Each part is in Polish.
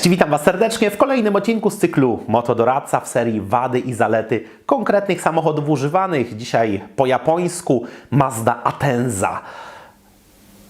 Cześć, witam Was serdecznie w kolejnym odcinku z cyklu Motodoradca w serii Wady i Zalety konkretnych samochodów używanych. Dzisiaj po japońsku Mazda Atenza.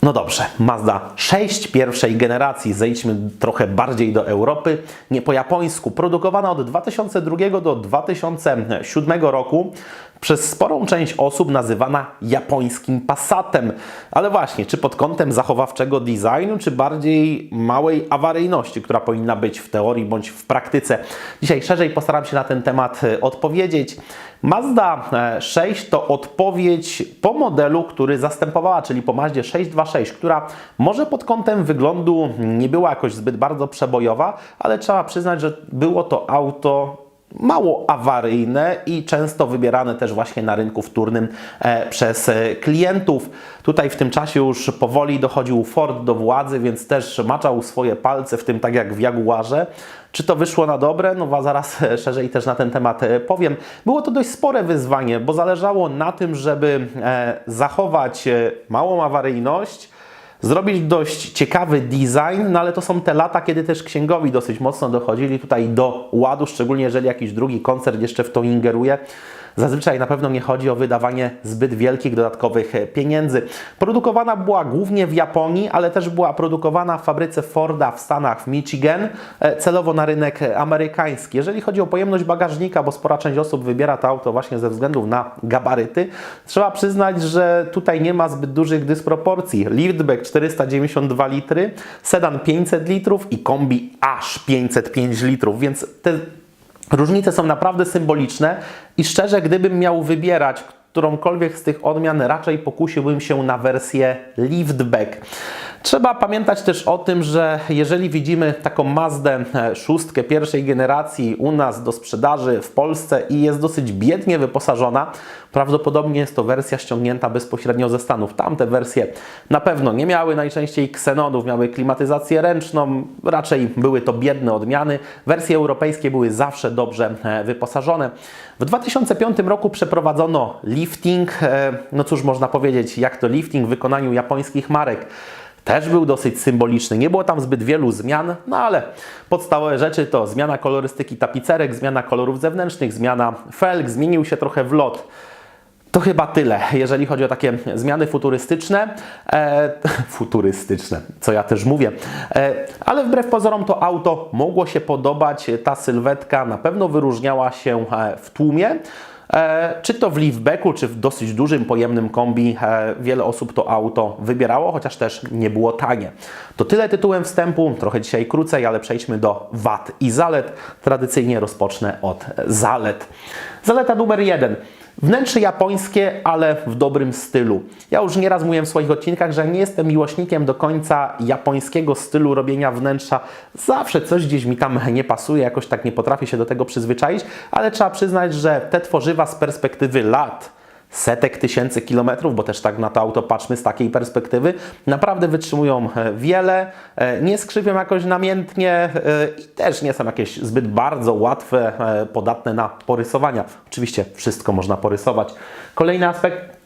No dobrze, Mazda 6 pierwszej generacji, zejdźmy trochę bardziej do Europy, nie po japońsku, produkowana od 2002 do 2007 roku, przez sporą część osób nazywana japońskim Passatem. Ale właśnie, czy pod kątem zachowawczego designu, czy bardziej małej awaryjności, która powinna być w teorii bądź w praktyce? Dzisiaj szerzej postaram się na ten temat e, odpowiedzieć. Mazda e, 6 to odpowiedź po modelu, który zastępowała, czyli po Mazdzie 626, która może pod kątem wyglądu nie była jakoś zbyt bardzo przebojowa, ale trzeba przyznać, że było to auto mało awaryjne i często wybierane też właśnie na rynku wtórnym e, przez e, klientów. Tutaj w tym czasie już powoli dochodził Ford do władzy, więc też maczał swoje palce w tym tak jak w Jaguarze. Czy to wyszło na dobre? No zaraz e, szerzej też na ten temat powiem. Było to dość spore wyzwanie, bo zależało na tym, żeby zachować małą awaryjność, zrobić dość ciekawy design, no ale to są te lata, kiedy też księgowi dosyć mocno dochodzili tutaj do ładu, szczególnie jeżeli jakiś drugi koncert jeszcze w to ingeruje. Zazwyczaj na pewno nie chodzi o wydawanie zbyt wielkich dodatkowych e, pieniędzy. Produkowana była głównie w Japonii, ale też była produkowana w fabryce Forda w Stanach, w Michigan, e, celowo na rynek e, amerykański. Jeżeli chodzi o pojemność bagażnika, bo spora część osób wybiera to auto właśnie ze względu na gabaryty, trzeba przyznać, że tutaj nie ma zbyt dużych dysproporcji. Liftback 492 litry, sedan 500 litrów i kombi aż 505 litrów, więc te Różnice są naprawdę symboliczne i szczerze, gdybym miał wybierać którąkolwiek z tych odmian, raczej pokusiłbym się na wersję liftback. Trzeba pamiętać też o tym, że jeżeli widzimy taką Mazdę e, szóstkę pierwszej generacji u nas do sprzedaży w Polsce i jest dosyć biednie wyposażona, prawdopodobnie jest to wersja ściągnięta bezpośrednio ze Stanów. Tamte wersje na pewno nie miały najczęściej ksenonów, miały klimatyzację ręczną, raczej były to biedne odmiany. Wersje europejskie były zawsze dobrze e, wyposażone. W 2005 roku przeprowadzono lifting. E, No cóż można powiedzieć, jak to lifting w wykonaniu japońskich marek też był dosyć symboliczny. Nie było tam zbyt wielu zmian, no ale podstawowe rzeczy to zmiana kolorystyki tapicerek, zmiana kolorów zewnętrznych, zmiana felg, zmienił się trochę wlot. To chyba tyle, jeżeli chodzi o takie zmiany futurystyczne. E, futurystyczne, co ja też mówię. E, ale wbrew pozorom to auto mogło się podobać. Ta sylwetka na pewno wyróżniała się e, w tłumie. E, czy to w liftbacku, czy w dosyć dużym, pojemnym kombi, e, wiele osób to auto wybierało, chociaż też nie było tanie. To tyle tytułem wstępu, trochę dzisiaj krócej, ale przejdźmy do wad i zalet. Tradycyjnie rozpocznę od zalet. Zaleta numer jeden. Wnętrze japońskie, ale w dobrym stylu. Ja już nieraz mówiłem w swoich odcinkach, że nie jestem miłośnikiem do końca japońskiego stylu robienia wnętrza. Zawsze coś gdzieś mi tam nie pasuje, jakoś tak nie potrafię się do tego przyzwyczaić, ale trzeba przyznać, że te tworzywa z perspektywy lat, setek tysięcy kilometrów, bo też tak na to auto patrzmy z takiej perspektywy, naprawdę wytrzymują e, wiele, e, nie skrzywią jakoś namiętnie e, i też nie są jakieś zbyt bardzo łatwe, podatne na porysowania. Oczywiście wszystko można porysować. Kolejny aspekt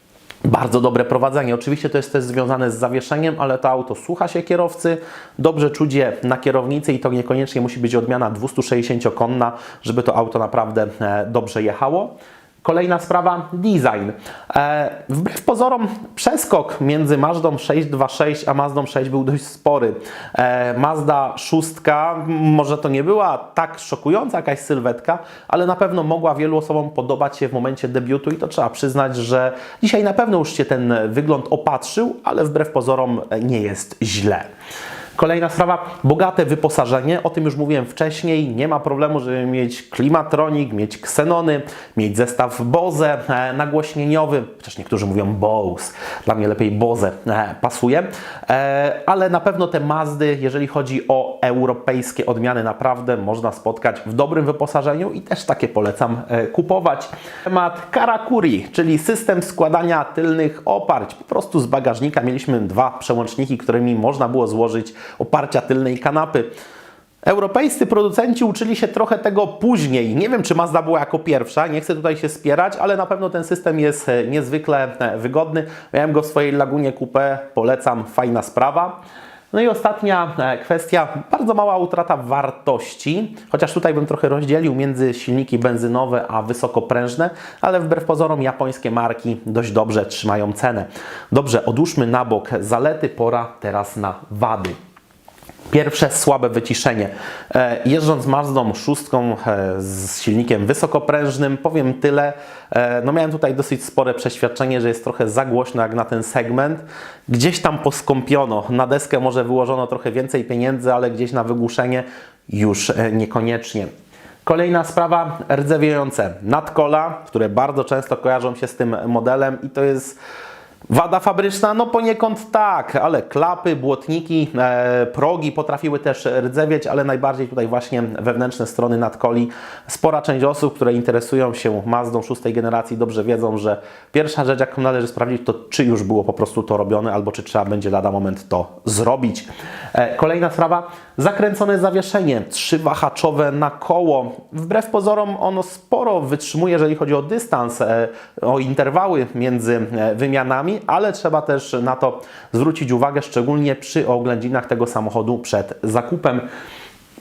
bardzo dobre prowadzenie. Oczywiście to jest też związane z zawieszeniem, ale to auto słucha się kierowcy, dobrze czuć je na kierownicy i to niekoniecznie musi być odmiana 260-konna, żeby to auto naprawdę dobrze jechało. Kolejna sprawa, design. E, wbrew pozorom przeskok między Mazdą 626 a Mazdą 6 był dość spory. E, Mazda 6 może to nie była tak szokująca jakaś sylwetka, ale na pewno mogła wielu osobom podobać się w momencie debiutu i to trzeba przyznać, że dzisiaj na pewno już się ten wygląd opatrzył, ale wbrew pozorom nie jest źle. Kolejna sprawa, bogate wyposażenie. O tym już mówiłem wcześniej. Nie ma problemu, żeby mieć klimatronik, mieć ksenony, mieć zestaw Bose e, nagłośnieniowy. Chociaż niektórzy mówią Bose. Dla mnie lepiej Bose e, pasuje. E, ale na pewno te Mazdy, jeżeli chodzi o europejskie odmiany, naprawdę można spotkać w dobrym wyposażeniu i też takie polecam kupować. Temat Karakuri, czyli system składania tylnych oparć. Po prostu z bagażnika mieliśmy dwa przełączniki, którymi można było złożyć oparcia tylnej kanapy. Europejscy producenci uczyli się trochę tego później. Nie wiem, czy Mazda była jako pierwsza, nie chcę tutaj się spierać, ale na pewno ten system jest e, niezwykle e, wygodny. Miałem go w swojej Lagunie Coupe, polecam, fajna sprawa. No i ostatnia e, kwestia, bardzo mała utrata wartości, chociaż tutaj bym trochę rozdzielił między silniki benzynowe a wysokoprężne, ale wbrew pozorom japońskie marki dość dobrze trzymają cenę. Dobrze, odłóżmy na bok zalety, pora teraz na wady. Pierwsze słabe wyciszenie. E, Jeżdżąc Mazdą szóstką e, z silnikiem wysokoprężnym, powiem tyle. e, No miałem tutaj dosyć spore przeświadczenie, że jest trochę za głośno jak na ten segment. Gdzieś tam poskąpiono. Na deskę może wyłożono trochę więcej pieniędzy, ale gdzieś na wygłuszenie już niekoniecznie. Kolejna sprawa, rdzewiejące nadkola, które bardzo często kojarzą się z tym modelem i to jest Wada fabryczna? No poniekąd tak, ale klapy, błotniki, e, progi potrafiły też rdzewieć, ale najbardziej tutaj właśnie wewnętrzne strony nadkoli. Spora część osób, które interesują się Mazdą szóstej generacji dobrze wiedzą, że pierwsza rzecz jaką należy sprawdzić to czy już było po prostu to robione, albo czy trzeba będzie lada moment to zrobić. E, kolejna sprawa, zakręcone zawieszenie, trzywahaczowe na koło. Wbrew pozorom ono sporo wytrzymuje, jeżeli chodzi o dystans, e, o interwały między e, ale trzeba też na to zwrócić uwagę, szczególnie przy oględzinach tego samochodu przed zakupem.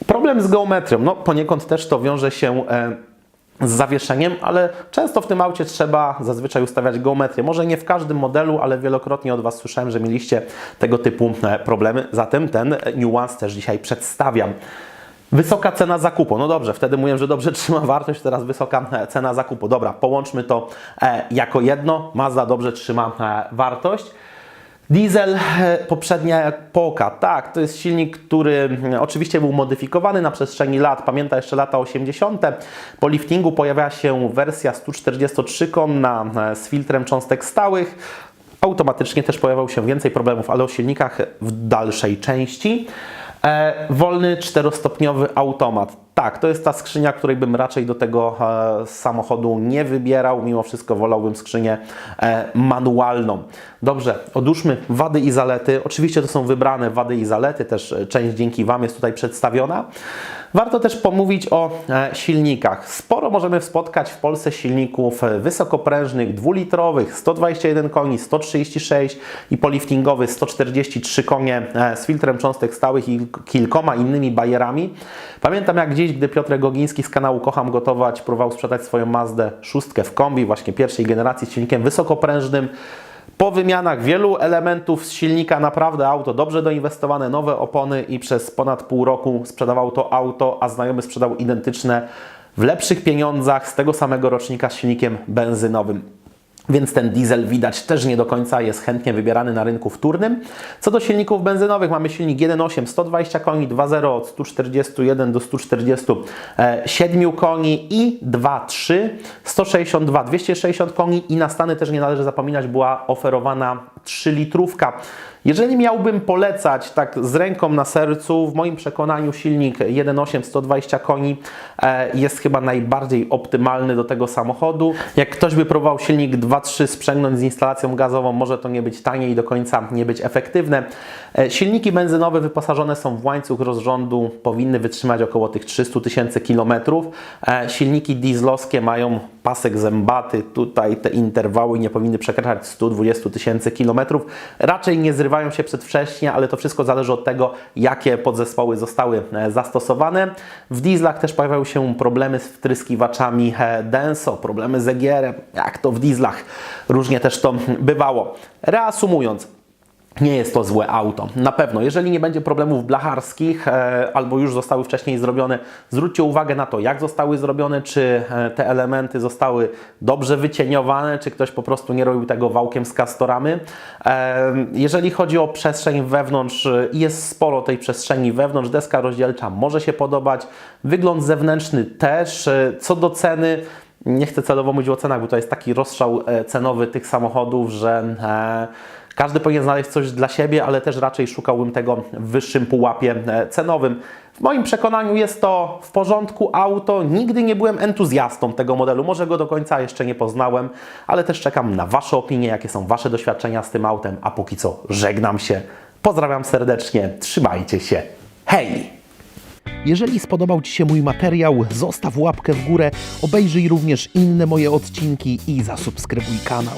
Problem z geometrią, no poniekąd też to wiąże się e, z zawieszeniem, ale często w tym aucie trzeba zazwyczaj ustawiać geometrię. Może nie w każdym modelu, ale wielokrotnie od Was słyszałem, że mieliście tego typu e, problemy, zatem ten niuans też dzisiaj przedstawiam. Wysoka cena zakupu. No dobrze, wtedy mówię, że dobrze trzyma wartość, teraz wysoka e, cena zakupu. Dobra, połączmy to e, jako jedno. Mazda dobrze trzyma e, wartość. Diesel, poprzednia epoka, tak, to jest silnik, który mm, oczywiście był modyfikowany na przestrzeni lat, pamięta jeszcze lata 80. Po liftingu pojawiała się wersja 143-konna e, z filtrem cząstek stałych. Automatycznie też pojawiało się więcej problemów, ale o silnikach w dalszej części. E, wolny czterostopniowy automat. Tak, to jest ta skrzynia, której bym raczej do tego e, samochodu nie wybierał. Mimo wszystko wolałbym skrzynię e, manualną. Dobrze, odłóżmy wady i zalety. Oczywiście to są wybrane wady i zalety, też część dzięki Wam jest tutaj przedstawiona. Warto też pomówić o e, silnikach. Sporo możemy spotkać w Polsce silników e, wysokoprężnych, dwulitrowych, 121 koni, 136 i poliftingowy 143 konie e, z filtrem cząstek stałych i kilkoma innymi bajerami. Pamiętam jak gdzieś, gdy Piotr Gogiński z kanału Kocham Gotować próbował sprzedać swoją Mazdę szóstkę w kombi, właśnie pierwszej generacji z silnikiem wysokoprężnym. Po wymianach wielu elementów z silnika naprawdę auto dobrze doinwestowane, nowe opony i przez ponad pół roku sprzedawał to auto, a znajomy sprzedał identyczne w lepszych pieniądzach z tego samego rocznika z silnikiem benzynowym. Więc ten diesel widać też nie do końca jest chętnie wybierany na rynku wtórnym. Co do silników benzynowych, mamy silnik 1.8 120 koni, 2.0 od 141 do 147 koni i 2.3 162 260 koni i na stany też nie należy zapominać była oferowana 3 litrówka. Jeżeli miałbym polecać tak z ręką na sercu, w moim przekonaniu silnik 1.8 120 koni e, jest chyba najbardziej optymalny do tego samochodu. Jak ktoś by próbował silnik 2.3 sprzęgnąć z instalacją gazową, może to nie być tanie i do końca nie być efektywne. E, silniki benzynowe wyposażone są w łańcuch rozrządu, powinny wytrzymać około tych 300 tysięcy kilometrów. E, silniki dieslowskie mają pasek zębaty, tutaj te interwały nie powinny przekraczać 120 tysięcy kilometrów. Raczej nie zrywają się przedwcześnie, ale to wszystko zależy od tego, jakie podzespoły zostały e, zastosowane. W dieslach też pojawiają się problemy z wtryskiwaczami e, Denso, problemy z EGR-em, jak to w dieslach. Różnie też to bywało. Reasumując, nie jest to złe auto. Na pewno, jeżeli nie będzie problemów blacharskich e, albo już zostały wcześniej zrobione, zwróćcie uwagę na to, jak zostały zrobione, czy e, te elementy zostały dobrze wycieniowane, czy ktoś po prostu nie robił tego wałkiem z kastoramy. E, jeżeli chodzi o przestrzeń wewnątrz, jest sporo tej przestrzeni wewnątrz, deska rozdzielcza może się podobać, wygląd zewnętrzny też. Co do ceny, nie chcę celowo mówić o cenach, bo to jest taki rozstrzał cenowy tych samochodów, że każdy powinien znaleźć coś dla siebie, ale też raczej szukałbym tego w wyższym pułapie e, cenowym. W moim przekonaniu jest to w porządku auto. Nigdy nie byłem entuzjastą tego modelu. Może go do końca jeszcze nie poznałem, ale też czekam na Wasze opinie, jakie są Wasze doświadczenia z tym autem. A póki co żegnam się. Pozdrawiam serdecznie. Trzymajcie się. Hej! Jeżeli spodobał Ci się mój materiał, zostaw łapkę w górę, obejrzyj również inne moje odcinki i zasubskrybuj kanał.